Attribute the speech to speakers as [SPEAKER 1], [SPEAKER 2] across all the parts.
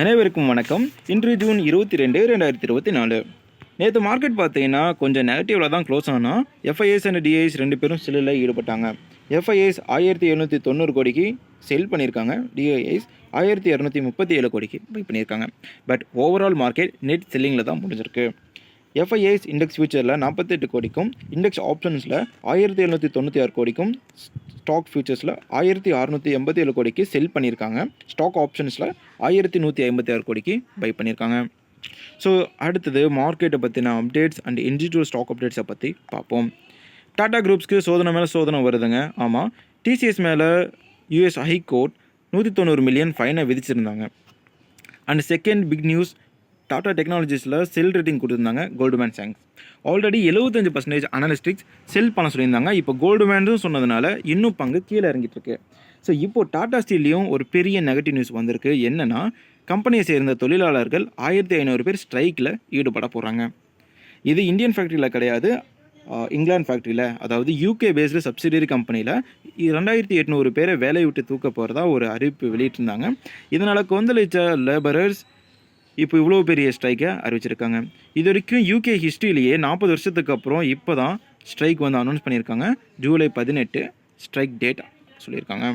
[SPEAKER 1] அனைவருக்கும் வணக்கம். இன்று ஜூன் இருபத்தி ரெண்டு ரெண்டாயிரத்தி இருபத்தி நாலு. நேற்று மார்க்கெட் பார்த்தீங்கன்னா கொஞ்சம் நெகட்டிவில் தான் க்ளோஸ் ஆனால் எஃப்ஐஎஸ் அண்ட் டிஐஎஸ் ரெண்டு பேரும் செல்லில் ஈடுபட்டாங்க. எஃப்ஐஎஸ் ஆயிரத்தி எழுநூற்றி தொண்ணூறு கோடிக்கு செல் பண்ணியிருக்காங்க. டிஐஎஸ் ஆயிரத்தி இரநூத்தி முப்பத்தி ஏழு கோடிக்கு பை பண்ணியிருக்காங்க. பட் ஓவரால் மார்க்கெட் நெட் செல்லிங்கில் தான் முடிஞ்சிருக்கு. எஃப்ஐஏஎஸ் இண்டெக்ஸ் ஃபியூச்சரில் நாற்பத்தெட்டு கோடிக்கும் இண்டெக்ஸ் ஆப்ஷன்ஸில் ஆயிரத்தி எழுநூற்றி தொண்ணூற்றி ஆறு கோடிக்கும் ஸ்டாக் ஃபியூச்சர்ஸில் ஆயிரத்தி அறநூற்றி எண்பத்தி ஏழு கோடிக்கு செல் பண்ணியிருக்காங்க. ஸ்டாக் ஆப்ஷன்ஸில் ஆயிரத்தி நூற்றி ஐம்பத்தி ஆறு கோடிக்கு பை பண்ணியிருக்காங்க. ஸோ அடுத்தது மார்க்கெட்டை பற்றின அப்டேட்ஸ் அண்ட் இண்டிவிஜுவல் ஸ்டாக் அப்டேட்ஸை பற்றி பார்ப்போம். டாடா குரூப்ஸ்க்கு சோதனை மேலே சோதனை வருதுங்க. ஆமாம் டிசிஎஸ் மேலே யூஎஸ் ஹை கோர்ட் நூற்றி தொண்ணூறு மில்லியன் ஃபைனை விதிச்சிருந்தாங்க. And second big news Tata டெக்னாலஜிஸில் sell rating கொடுத்துருந்தாங்க கோல்டுமேன் சாங்ஸ் ஆல்ரெடி எழுபத்தஞ்சு பர்சன்டேஜ் அனலிஸ்டிக்ஸ் செல் பண்ண சொல்லியிருந்தாங்க. இப்போ கோல்டுமேனும் சொன்னதுனால இன்னும் பங்கு கீழே இறங்கிட்டு இருக்கு ஸோ இப்போ டாடா ஸ்டீல்லையும் ஒரு பெரிய நெகட்டிவ் நியூஸ் வந்திருக்கு. என்னன்னா கம்பெனியை சேர்ந்த தொழிலாளர்கள் ஆயிரத்தி ஐநூறு பேர் ஸ்ட்ரைக்கில் ஈடுபட போகிறாங்க இது இந்தியன் ஃபேக்ட்ரியில் கிடையாது. இங்கிலாந்து ஃபேக்ட்ரியில் அதாவது யூகே பேஸ்டு சப்சிடரி கம்பெனியில் ரெண்டாயிரத்தி எட்நூறு பேரை வேலையை விட்டு தூக்க போகிறதா ஒரு அறிவிப்பு வெளியிட்டிருந்தாங்க. இதனால் கொந்தளிச்ச லேபரர்ஸ் இப்போ இவ்வளோ பெரிய ஸ்ட்ரைக்கை அறிவிச்சிருக்காங்க. இது வரைக்கும் யூகே ஹிஸ்ட்ரியிலேயே நாற்பது வருஷத்துக்கு அப்புறம் இப்போ தான் ஸ்ட்ரைக் வந்து அனௌன்ஸ் பண்ணியிருக்காங்க. ஜூலை பதினெட்டு ஸ்ட்ரைக் டேட் சொல்லியிருக்காங்க.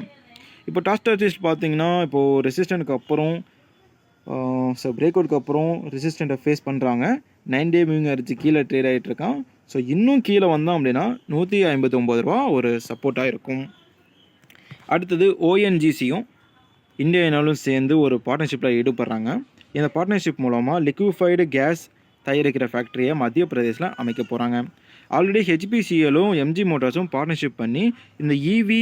[SPEAKER 1] இப்போ டாஸ்டாட்டிஸ்ட் பார்த்தீங்கன்னா இப்போது ரெசிஸ்டண்ட்க்கு அப்புறம் ஸோ பிரேக் அவுட்க்கு அப்புறம் ரெசிஸ்டண்ட்டை ஃபேஸ் பண்ணுறாங்க நைன் டே மூவிங் அரிச்சு கீழே ட்ரேட் ஆகிட்டு இருக்கான். ஸோ இன்னும் கீழே வந்தோம் அப்படின்னா நூற்றி ஐம்பத்தி ஒம்பது ரூபா ஒரு சப்போர்ட்டாக இருக்கும். அடுத்தது ஓஎன்ஜிசியும் இந்தியானாலும் சேர்ந்து ஒரு பார்ட்னர்ஷிப்பில் ஈடுபடுறாங்க. இந்த பார்ட்னர்ஷிப் மூலமாக லிக்விஃபைடு கேஸ் தயாரிக்கிற ஃபேக்ட்ரியை மத்திய பிரதேசில் அமைக்க போகிறாங்க ஆல்ரெடி ஹெச்பிசிஎலும் எம்ஜி மோட்டார்ஸும் பார்ட்னர்ஷிப் பண்ணி இந்த இவி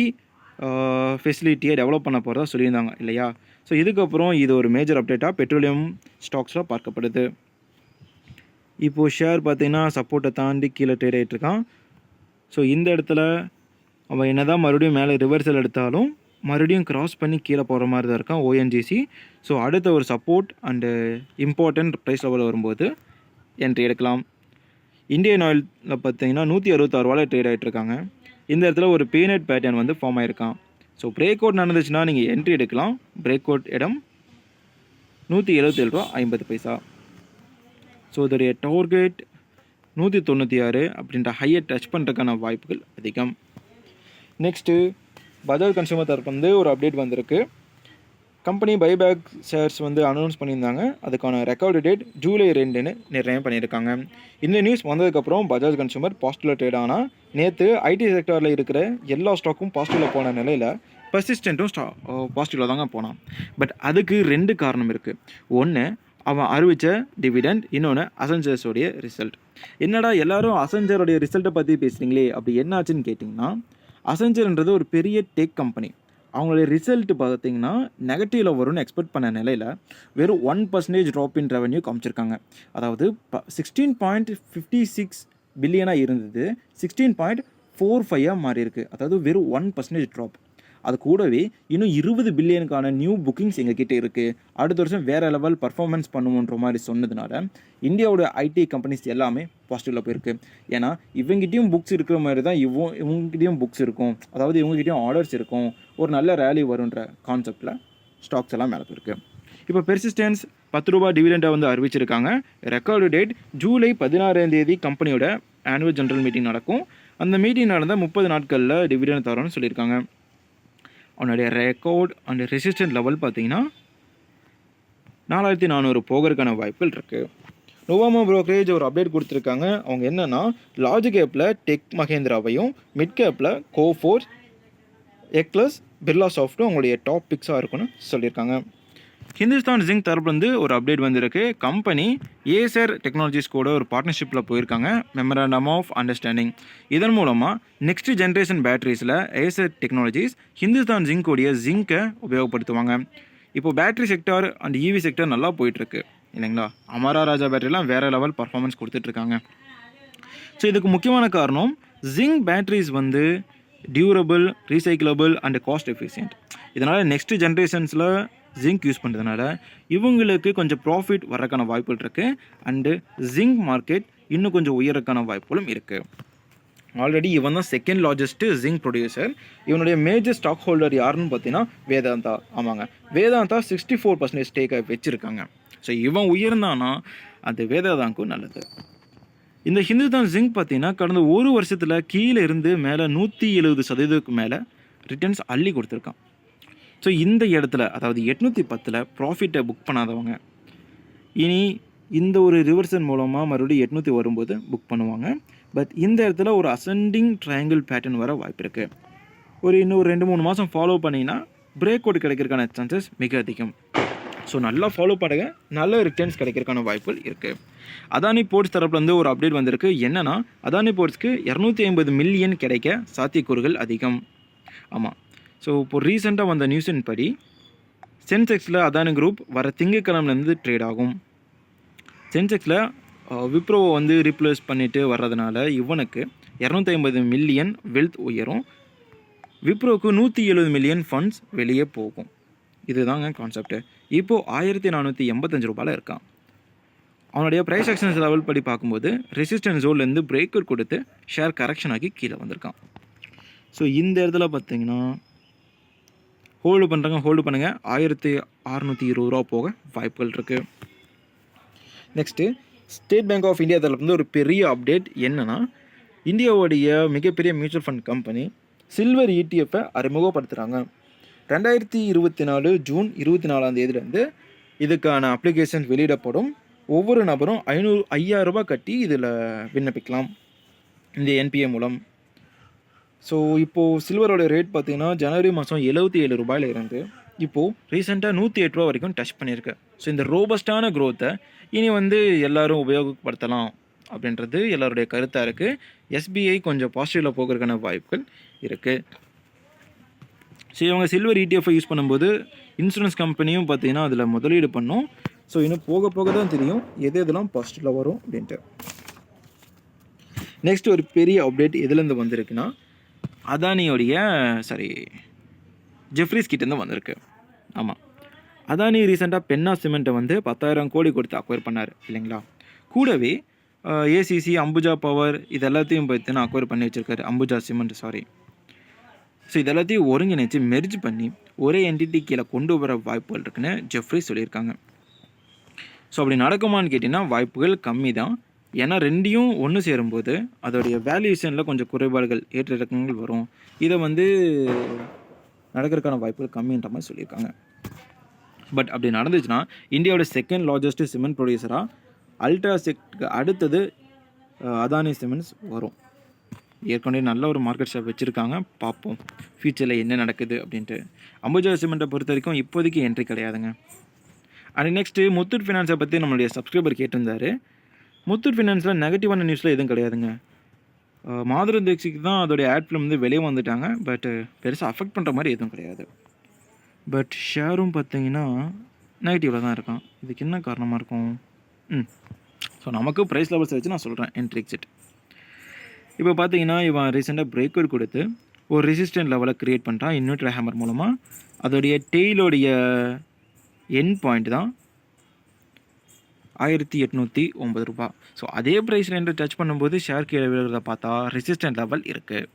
[SPEAKER 1] ஃபெசிலிட்டியை டெவலப் பண்ண போகிறதா சொல்லியிருந்தாங்க இல்லையா? ஸோ இதுக்கப்புறம் இது ஒரு மேஜர் அப்டேட்டாக பெட்ரோலியம் ஸ்டாக்ஸில் பார்க்கப்படுது. இப்போது ஷேர் பார்த்திங்கன்னா சப்போர்ட்டை தாண்டி கீழே ட்ரேட் ஆகிட்டு இருக்கான். ஸோ இந்த இடத்துல அவன் என்னதான் மறுபடியும் மேலே ரிவர்சல் எடுத்தாலும் மறுபடியும் கிராஸ் பண்ணி கீழே போகிற மாதிரி தான் இருக்கான் ஓஎன்ஜிசி ஸோ அடுத்த ஒரு support and important price level வரும்போது என்ட்ரி எடுக்கலாம். இந்தியன் ஆயிலில் பார்த்தீங்கன்னா நூற்றி அறுபத்தாறு ரூபாயில் ட்ரேட் ஆகிட்டு இருக்காங்க. இந்த இடத்துல ஒரு பீனட் பேட்டர்ன் வந்து ஃபார்ம் ஆயிருக்கான். ஸோ பிரேக் அவுட் நடந்துச்சுன்னா நீங்கள் என்ட்ரி எடுக்கலாம். பிரேக் அவுட் இடம் நூற்றி எழுபத்தேழு ரூபா ஐம்பது பைசா. ஸோ இதோடைய டார்கெட் நூற்றி தொண்ணூற்றி ஆறு அப்படின்ற ஹையை டச் பண்ணுறதுக்கான வாய்ப்புகள் அதிகம். நெக்ஸ்ட்டு பஜாஜ் கன்சூமர் தரப்பு வந்து ஒரு அப்டேட் வந்திருக்கு. கம்பெனி பைபேக் ஷேர்ஸ் வந்து அனௌன்ஸ் பண்ணியிருந்தாங்க. அதுக்கான ரெக்கார்டு டேட் ஜூலை ரெண்டுன்னு நிர்ணயம் பண்ணியிருக்காங்க. இந்த நியூஸ் வந்ததுக்கப்புறம் பஜாஜ் கன்சூமர் பாசிட்டிவில் ட்ரேட் ஆனால் நேற்று ஐடி செக்டாரில் இருக்கிற எல்லா ஸ்டாக்கும் பாசிட்டிவில் போன நிலையில் பர்சிஸ்டண்ட்டும் ஸ்டா பாசிட்டிவில் தாங்க போனான். பட் அதுக்கு ரெண்டு காரணம் இருக்குது ஒன்று அவன் அறிவித்த டிவிடெண்ட் இன்னொன்று அசஞ்சர்ஸோடைய ரிசல்ட் என்னடா எல்லாரும் அசஞ்சருடைய ரிசல்ட்டை பற்றி பேசுகிறீங்களே அப்படி என்னாச்சுன்னு கேட்டிங்கன்னா அசஞ்சர்ன்றது ஒரு பெரிய டெக் கம்பெனி அவங்களுடைய ரிசல்ட் பார்த்தீங்கன்னா நெகட்டிவில் வரும்னு எக்ஸ்பெக்ட் பண்ண நிலையில் வெறும் one percentage drop in revenue காமிச்சிருக்காங்க. அதாவது சிக்ஸ்டீன் பாயிண்ட் ஃபிஃப்டி சிக்ஸ் பில்லியனாக இருந்தது சிக்ஸ்டீன் பாயிண்ட் ஃபோர் ஃபைவாக மாறிருக்கு அதாவது வெறும் ஒன் பர்சன்டேஜ் ட்ராப் அது கூடவே இன்னும் இருபது பில்லியனுக்கான நியூ புக்கிங்ஸ் எங்ககிட்ட இருக்குது அடுத்த வருஷம் வேறு லெவல் பர்ஃபார்மன்ஸ் பண்ணுவோன்ற மாதிரி சொன்னதுனால இந்தியாவோட ஐடி கம்பெனிஸ் எல்லாமே பாசிட்டிவில் போயிருக்கு. ஏன்னா இவங்ககிட்டயும் புக்ஸ் இருக்கிற மாதிரி தான் இவங்க இவங்ககிட்டயும் புக்ஸ் இருக்கும். அதாவது இவங்ககிட்டயும் ஆர்டர்ஸ் இருக்கும். ஒரு நல்ல ரேலி வருன்ற கான்செப்டில் ஸ்டாக்ஸ் எல்லாம் மேலே போயிருக்கு. இப்போ பெர்சிஸ்டன்ஸ் பத்து ரூபா டிவிடெண்டை வந்து அறிவிச்சிருக்காங்க. ரெக்கார்டு டேட் ஜூலை பதினாறாம் தேதி கம்பெனியோட ஆனுவல் ஜென்ரல் மீட்டிங் நடக்கும். அந்த மீட்டிங் நடந்தால் முப்பது நாட்களில் டிவிடெண்ட் தரோன்னு சொல்லியிருக்காங்க. அவனுடைய ரெக்கார்ட் அண்ட் ரெசிஸ்டன்ட் லெவல் பார்த்தீங்கன்னா நாலாயிரத்தி நானூறு போகிறதுக்கான வாய்ப்புகள் இருக்குது நோவாமா ப்ரோக்கரேஜ் ஒரு அப்டேட் கொடுத்துருக்காங்க. அவங்க என்னன்னா லார்ஜ் கேப்பில் டெக் மகேந்திராவையும் மிட் கேப்பில் கோஃபோர்ஸ் எக்லஸ் பிர்லா சாஃப்ட்டும் அவங்களுடைய டாப் பிக்ஸாக இருக்குன்னு சொல்லியிருக்காங்க. ஹிந்துஸ்தான் ஜிங்க் தரப்புலேருந்து ஒரு அப்டேட் வந்திருக்கு. கம்பெனி ஏசர் டெக்னாலஜிஸ் கூட ஒரு பார்ட்னர்ஷிப்பில் போயிருக்காங்க. மெமரண்டம் ஆஃப் அண்டர்ஸ்டாண்டிங் இதன் மூலமாக நெக்ஸ்ட் ஜென்ரேஷன் பேட்டரிஸில் ஏசர் டெக்னாலஜிஸ் ஹிந்துஸ்தான் ஜிங்கோடைய ஜிங்கை உபயோகப்படுத்துவாங்க. இப்போ battery sector and EV sector நல்லா போயிட்டுருக்கு. இல்லைங்களா? அமரா ராஜா பேட்டரிலாம் வேறு லெவல் பர்ஃபார்மன்ஸ் கொடுத்துட்ருக்காங்க. ஸோ இதுக்கு முக்கியமான காரணம் ஜிங்க் பேட்டரிஸ் வந்து durable recyclable and cost efficient இதனால் நெக்ஸ்ட் ஜென்ரேஷன்ஸில் ஜிங்க் யூஸ் பண்ணுறதுனால இவங்களுக்கு கொஞ்சம் ப்ராஃபிட் வரக்கான வாய்ப்புகள் இருக்குது அண்டு ஜிங்க் மார்க்கெட் இன்னும் கொஞ்சம் உயரக்கான வாய்ப்புகளும் இருக்குது ஆல்ரெடி இவன் தான் செகண்ட் லார்ஜஸ்ட்டு ஜிங்க் ப்ரொடியூசர் இவனுடைய மேஜர் ஸ்டாக் ஹோல்டர் யாருன்னு பார்த்தீங்கன்னா வேதாந்தா. ஆமாங்க. வேதாந்தா சிக்ஸ்டி ஃபோர் பர்சன்டேஜ் ஸ்டேக்கை வச்சுருக்காங்க. ஸோ இவன் உயர்ந்தானா அது வேதாந்தாவுக்கும் நல்லது. இந்த ஹிந்துஸ்தான் ஜிங்க் பார்த்தீங்கன்னா கடந்த ஒரு வருஷத்தில் கீழே இருந்து மேலே நூற்றி எழுபது சதவீதத்துக்கு மேலே ரிட்டர்ன்ஸ் அள்ளி கொடுத்துருக்கான். ஸோ இந்த இடத்துல அதாவது எட்நூற்றி பத்தில் ப்ராஃபிட்டை புக் பண்ணாதவங்க இனி இந்த ஒரு ரிவர்சன் மூலமாக மறுபடியும் எட்நூற்றி வரும்போது புக் பண்ணுவாங்க. பட் இந்த இடத்துல ஒரு அசெண்டிங் ட்ரையாங்கிள் பேட்டர்ன் வர வாய்ப்பு இருக்குது ஒரு இன்னும் ஒரு ரெண்டு மூணு மாதம் ஃபாலோ பண்ணிங்கன்னா பிரேக் அவுட் கிடைக்கிறதுக்கான சான்சஸ் மிக அதிகம். ஸோ நல்லா ஃபாலோ பண்ணுங்க. நல்ல ரிட்டர்ன்ஸ் கிடைக்கிறதுக்கான வாய்ப்புகள் இருக்குது அதானி போர்ட்ஸ் தரப்புலேருந்து ஒரு அப்டேட் வந்திருக்கு. என்னென்னா அதானி போர்ட்ஸ்க்கு இரநூத்தி ஐம்பது மில்லியன் கிடைக்க சாத்தியக்கூறுகள் அதிகம். ஆமாம் ஸோ இப்போ ரீசெண்டாக வந்த நியூஸின் படி சென்செக்ஸில் அதானி குரூப் வர திங்கக்கிழமைலேருந்து ட்ரேட் ஆகும். சென்செக்ஸில் விப்ரோவை வந்து ரீப்ளேஸ் பண்ணிவிட்டு வர்றதுனால இவனுக்கு இரநூத்தி ஐம்பது மில்லியன் வெல்த் உயரும். விப்ரோவுக்கு நூற்றி எழுபது மில்லியன் ஃபண்ட்ஸ் வெளியே போகும். இதுதாங்க கான்செப்ட் இப்போது ஆயிரத்தி நானூற்றி எண்பத்தஞ்சு ரூபாயில் இருக்கான். அவனுடைய ப்ரைஸ் ஆக்ஷன்ஸ் லெவல் படி பார்க்கும்போது ரெசிஸ்டன்ஸ் ஜோன்லேருந்து பிரேக்கர் கொடுத்து ஷேர் கரெக்ஷன் ஆகி கீழே வந்திருக்கான். ஸோ இந்த இடத்துல பார்த்தீங்கன்னா ஹோல்டு பண்ணுறாங்க ஹோல்டு பண்ணுங்கள் ஆயிரத்தி அறநூற்றி இருபது ரூபா போக வாய்ப்புகள் இருக்குது next state bank of India தரப்புலேருந்து ஒரு பெரிய அப்டேட் என்னென்னா இந்தியாவுடைய மிகப்பெரிய மியூச்சுவல் ஃபண்ட் கம்பெனி சில்வர் இடிஎஃப்பை அறிமுகப்படுத்துகிறாங்க ரெண்டாயிரத்தி இருபத்தி நாலு ஜூன் இருபத்தி நாலாம் தேதியிலேருந்து இதுக்கான அப்ளிகேஷன் வெளியிடப்படும். ஒவ்வொரு நபரும் ஐநூறு ஐயாயிரம் ரூபாய் கட்டி இதில் விண்ணப்பிக்கலாம். இந்த என்பிஏ மூலம். ஸோ இப்போது சில்வரோட ரேட் பார்த்தீங்கன்னா ஜனவரி மாதம் எழுபத்தி ஏழு ரூபாயில் இருந்து இப்போது ரீசெண்டாக நூற்றி எட்டு ரூபா வரைக்கும் டச் பண்ணியிருக்கு. ஸோ இந்த ரோபஸ்டான க்ரோத்தை இனி வந்து எல்லோரும் உபயோகப்படுத்தலாம் அப்படின்றது எல்லாருடைய கருத்தாக இருக்குது எஸ்பிஐ கொஞ்சம் பாசிட்டிவில் போகிறதுக்கான வாய்ப்புகள் இருக்குது ஸோ இவங்க சில்வர் இடிஎஃப்ஐ யூஸ் பண்ணும்போது இன்சூரன்ஸ் கம்பெனியும் பார்த்தீங்கன்னா அதில் முதலீடு பண்ணும். ஸோ இன்னும் போக போக தான் தெரியும் எது எதெல்லாம் பாசிட்டிவில் வரும் அப்படின்ட்டு. நெக்ஸ்ட் ஒரு பெரிய அப்டேட் எதுலேருந்து வந்திருக்குன்னா அதானியோடைய சாரி ஜெஃப்ரிஸ் கிட்டேருந்து வந்திருக்கு. ஆமாம் அதானி ரீசெண்டாக பென்னா சிமெண்ட்டை வந்து பத்தாயிரம் கோடி கொடுத்து அக்வயர் பண்ணார் இல்லைங்களா? கூடவே ஏசிசி அம்புஜா பவர் இது எல்லாத்தையும் பார்த்தீங்கன்னா அக்வயர் பண்ணி வச்சிருக்காரு. அம்புஜா சிமெண்ட் சாரி ஸோ இது எல்லாத்தையும் ஒருங்கிணைச்சு மெர்ஜ் பண்ணி ஒரே என்டிட்டி கீழே கொண்டு வர வாய்ப்புகள் இருக்குன்னு ஜெஃப்ரி சொல்லியிருக்காங்க. ஸோ அப்படி நடக்குமான்னு கேட்டிங்கன்னா வாய்ப்புகள் கம்மி தான் ஏன்னா ரெண்டையும் ஒன்று சேரும்போது அதோடைய வேல்யூஷனில் கொஞ்சம் குறைபாடுகள் ஏற்ற இறக்கங்கள் வரும். இதை வந்து நடக்கிறதுக்கான வாய்ப்புகள் கம்மின்ற மாதிரி சொல்லியிருக்காங்க. பட் அப்படி நடந்துச்சுன்னா இந்தியாவோட செகண்ட் லார்ஜஸ்ட் சிமெண்ட் ப்ரொடியூசராக அல்ட்ராசெக்க்கு அடுத்தது அதானி சிமெண்ட்ஸ் வரும். ஏற்கனவே நல்ல ஒரு மார்க்கெட் ஷேர் வச்சுருக்காங்க. பார்ப்போம். ஃப்யூச்சரில் என்ன நடக்குது அப்படின்ட்டு. அம்புஜா சிமெண்ட்டை பொறுத்த வரைக்கும் இப்போதைக்கு என்ட்ரி கிடையாதுங்க. அண்ட் நெக்ஸ்ட்டு முத்தூட் ஃபினான்ஸை பற்றி நம்மளுடைய சப்ஸ்கிரைபர் கேட்டிருந்தாரு. முத்தூட் ஃபினான்ஸில் நெகட்டிவான நியூஸில் எதுவும் கிடையாதுங்க. மாதுரம் மாதுரு தீக்ஷிக்கு தான் அதோடைய ஆட் ஃபிலிம் வந்து வெளியே வந்துட்டாங்க. பட் பெருசாக அஃபெக்ட் பண்ணுற மாதிரி எதுவும் கிடையாது. பட் ஷேரும் பார்த்தீங்கன்னா நெகட்டிவில் தான் இருக்கான். இதுக்கு என்ன காரணமாக இருக்கும்? ம். ஸோ நமக்கு ப்ரைஸ் லெவல்ஸ் வச்சு நான் சொல்கிறேன் என்ட்ரி எக்ஸிட் இப்போ பார்த்தீங்கன்னா இவன் ரீசெண்டாக பிரேக்கர் கொடுத்து ஒரு ரெசிஸ்டன்ட் லெவலை க்ரியேட் பண்ணிட்டான். இன்வெர்டர் ஹேமர் மூலமாக அதோடைய டெய்லோடைய என் பாயிண்ட் தான். ஆயிரத்தி எட்நூற்றி ஒம்பது ரூபா. ஸோ அதே ப்ரைஸ் ரேண்டை டச் பண்ணும்போது ஷேர் கீழே விழுகிறத பார்த்தா ரெசிஸ்டன்ட் லெவல் இருக்குது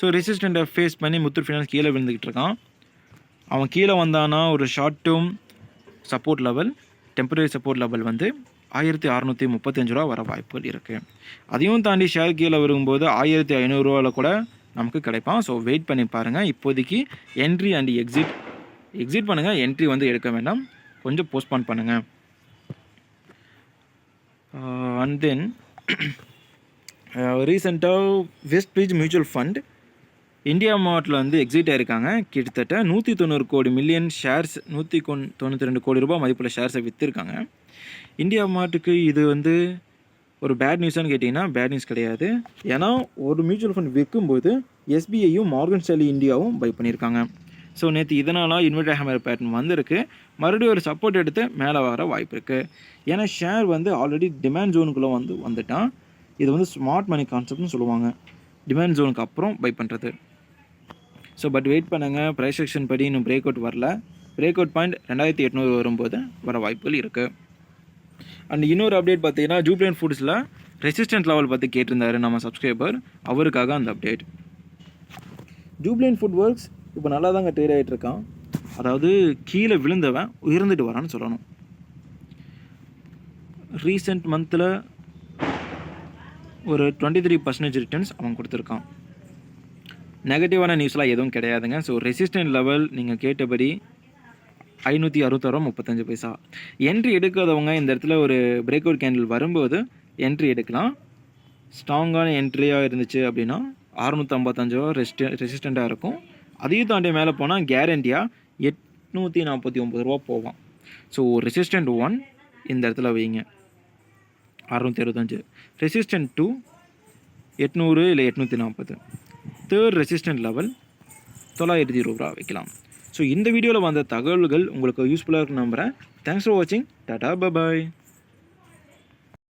[SPEAKER 1] ஸோ ரெசிஸ்டண்ட்டை ஃபேஸ் பண்ணி முத்தூர் ஃபினான்ஸ் கீழே விழுந்துக்கிட்டு இருக்கான். அவன் கீழே வந்தானா ஒரு short term support level temporary support level வந்து ஆயிரத்தி அறநூற்றி முப்பத்தஞ்சு ரூபா வர வாய்ப்புகள் இருக்குது அதையும் தாண்டி ஷேர் கீழே வரும்போது ஆயிரத்தி ஐநூறுரூவாவில் கூட நமக்கு கிடைப்பான். ஸோ வெயிட் பண்ணி பாருங்கள் இப்போதைக்கு என்ட்ரி அண்ட் எக்ஸிட் எக்ஸிட் பண்ணுங்கள் என்ட்ரி வந்து எடுக்க வேண்டாம். கொஞ்சம் போஸ்ட்பான் பண்ணுங்கள் அண்ட் தென் ரீசெண்டாக west beach mutual fund India மார்ட்டில் வந்து எக்ஸிட் ஆகியிருக்காங்க கிட்டத்தட்ட நூற்றி தொண்ணூறு கோடி மில்லியன் ஷேர்ஸ் நூற்றி கொன் தொண்ணூற்றி ரெண்டு கோடி ரூபாய் மதிப்புள்ள ஷேர்ஸை விற்றுருக்காங்க இந்தியா மார்ட்டுக்கு இது வந்து ஒரு பேட் நியூஸான்னு கேட்டிங்கன்னா பேட் நியூஸ் கிடையாது. ஏன்னா ஒரு மியூச்சுவல் ஃபண்ட் விற்கும்போது எஸ்பிஐயும் மார்கன் ஸ்டாலி இந்தியாவும் பை பண்ணியிருக்காங்க. ஸோ நேற்று இதனாலாம் இன்வெர்டர் ஹேமர் பேட்டர்ன் வந்திருக்கு. மறுபடியும் ஒரு சப்போர்ட் எடுத்து மேலே வர வாய்ப்பு இருக்குது ஏன்னா ஷேர் வந்து ஆல்ரெடி டிமாண்ட் ஜோனுக்குள்ளே வந்து வந்துட்டான். இது வந்து ஸ்மார்ட் மணி கான்செப்ட்னு சொல்லுவாங்க. டிமாண்ட் ஜோனுக்கு அப்புறம் பை பண்ணுறது ஸோ பட் வெயிட் பண்ணுங்கள் ப்ரைஸ் செக்ஷன் படி இன்னும் பிரேக் அவுட் வரல. பிரேக் அவுட் பாயிண்ட் ரெண்டாயிரத்தி எட்நூறு வரும்போது வர வாய்ப்புகள் இருக்குது அண்ட் இன்னொரு அப்டேட் பார்த்தீங்கன்னா ஜூப்ளியன் ஃபுட்ஸில் ரெசிஸ்டன்ட் லெவல் பற்றி கேட்டிருந்தாரு நம்ம சப்ஸ்கிரைபர் அவருக்காக அந்த அப்டேட் ஜூப்ளியன் ஃபுட் ஒர்க்ஸ் இப்போ நல்லா தாங்க ட்ரேட் ஆகிட்டு இருக்கான் அதாவது கீழே விழுந்தவன் உயர்ந்துட்டு வரான்னு சொல்லணும். ரீசெண்ட் மந்தில் ஒரு டுவெண்ட்டி த்ரீ பர்சன்டேஜ் ரிட்டர்ன்ஸ் அவன் கொடுத்துருக்கான். நெகட்டிவான நியூஸ்லாம் எதுவும் கிடையாதுங்க. ஸோ ரெசிஸ்டன்ட் லெவல் நீங்கள் கேட்டபடி ஐநூற்றி அறுபத்தாறு முப்பத்தஞ்சு பைசா. என்ட்ரி எடுக்காதவங்க இந்த இடத்துல ஒரு பிரேக் அவுட் கேண்டில் வரும்போது என்ட்ரி எடுக்கலாம். ஸ்ட்ராங்கான என்ட்ரியாக இருந்துச்சு அப்படின்னா அறுநூற்றம்பத்தஞ்சோ ரெஸ்ட் ரெசிஸ்டண்ட்டாக இருக்கும். அதையும் தாண்டி மேலே போனால் கேரண்டியாக எட்நூற்றி நாற்பத்தி ஒம்பது ரூபா போவான் ஸோ ரெசிஸ்டண்ட் ஒன் இந்த இடத்துல வைங்க. அறுநூற்றி அறுபத்தஞ்சு. ரெசிஸ்டன்ட் டூ எட்நூறு இல்லை எட்நூற்றி நாற்பது. தேர்ட் ரெசிஸ்டன்ட் லெவல் தொள்ளாயிரத்தி இருபது ரூபா வைக்கலாம். ஸோ இந்த வீடியோவில் வந்த தகவல்கள் உங்களுக்கு யூஸ்ஃபுல்லாக இருக்கும் நம்புகிறேன் தேங்க்ஸ் ஃபார் வாட்சிங் டாடா பபாய்